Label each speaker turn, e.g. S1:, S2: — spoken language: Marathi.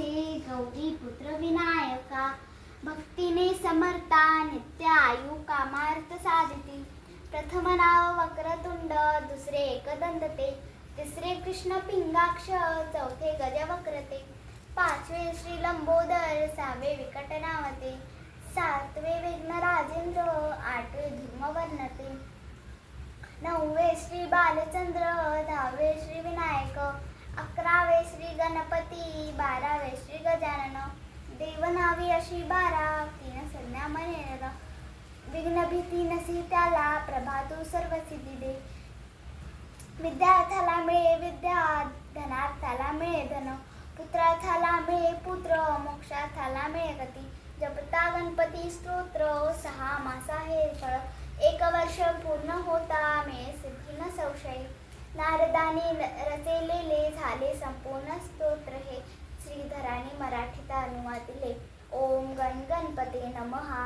S1: माझे गौरी पुत्र विनायका भक्तीने समर्था नित्य आयु कामार्थ साधिती. प्रथम नाव वक्रतुंड दुसरे एकदंत ते तिसरे कृष्ण पिंगाक्ष चौथे गजवक्रते पाचवे श्री लंबोदर सहावे विकट नावते सातवे विघ्न राजेंद्र आठवे धर्मवर्णते नववे श्री बालचंद्र दहावे श्री श्री गणपती बारावे श्री गजानन देवनावी अशी बारा तीन संज्ञा मनेर विघ्न भीती नसी त्याला प्रभातू सर्व सिद्धी दे. विद्यार्थ्याला मिळे विद्या धनार्थाला मिळे धन. पुत्रार्थाला मिळे पुत्र मोक्षार्थाला मिळे गती. जपता गणपती स्तोत्र सहा मासा हे फळ. एक वर्ष पूर्ण होता मिळे सिद्धी न संशय नारदाने रचलेले झाले संपूर्ण स्तोत्र हे श्रीधराने मराठीत अनुवादिले. ओम गण गणपते नमहा